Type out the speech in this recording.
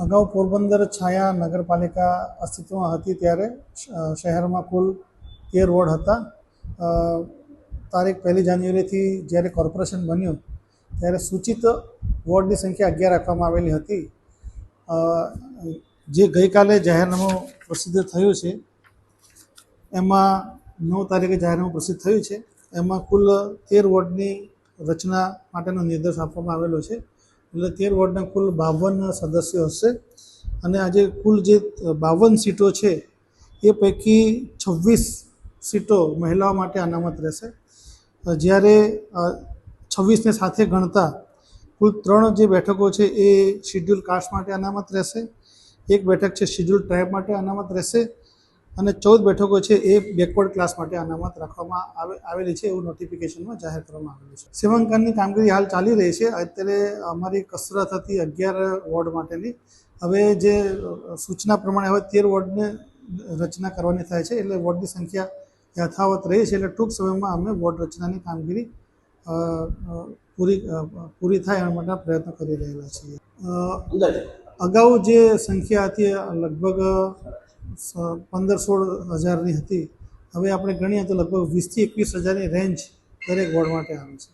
અગાઉ પોરબંદર છાયા નગરપાલિકા અસ્તિત્વમાં હતી ત્યારે શહેરમાં કુલ તેર વોર્ડ હતા. તારીખ પહેલી જાન્યુઆરીથી જ્યારે કોર્પોરેશન બન્યું, ત્યારે સૂચિત વોર્ડની સંખ્યા અગિયાર રાખવામાં આવેલી હતી. જે ગઈકાલે જાહેરનામું પ્રસિદ્ધ થયું છે, એમાં નવ તારીખે જાહેરનામું પ્રસિદ્ધ થયું છે. એમાં કુલ તેર વોર્ડની રચના માટેનો નિર્દેશ આપવામાં આવેલો છે. એટલે તેર વોર્ડના કુલ બાવન સદસ્યો હશે. અને આજે કુલ જે બાવન સીટો છે, એ પૈકી છવ્વીસ સીટો મહિલાઓ માટે અનામત રહેશે. જ્યારે છવ્વીસને સાથે ગણતા કુલ ત્રણ જે બેઠકો છે, એ શિડ્યુલ કાસ્ટ માટે અનામત રહેશે. એક બેઠક છે શિડ્યુલ ટ્રાઇબ માટે અનામત રહેશે. અને ચૌદ બેઠકો છે એ બેકવર્ડ ક્લાસ માટે અનામત રાખવામાં આવે આવેલી છે એવું નોટિફિકેશનમાં જાહેર કરવામાં આવેલું છે. સેવાંકનની કામગીરી હાલ ચાલી રહી છે. અત્યારે અમારી કસરત હતી અગિયાર વોર્ડ માટેની. હવે જે સૂચના પ્રમાણે હવે તેર વોર્ડને રચના કરવાની થાય છે. એટલે વોર્ડની સંખ્યા યથાવત રહી છે. એટલે ટૂંક સમયમાં અમે વોર્ડ રચનાની કામગીરી પૂરી પૂરી થાય એના માટે પ્રયત્ન કરી રહેલા છીએ. અગાઉ જે સંખ્યા હતી લગભગ પંદર સોળ હજારની હતી. હવે આપણે ગણીએ તો લગભગ વીસથી એકવીસ હજારની રેન્જ દરેક વોર્ડ માટે આવે છે.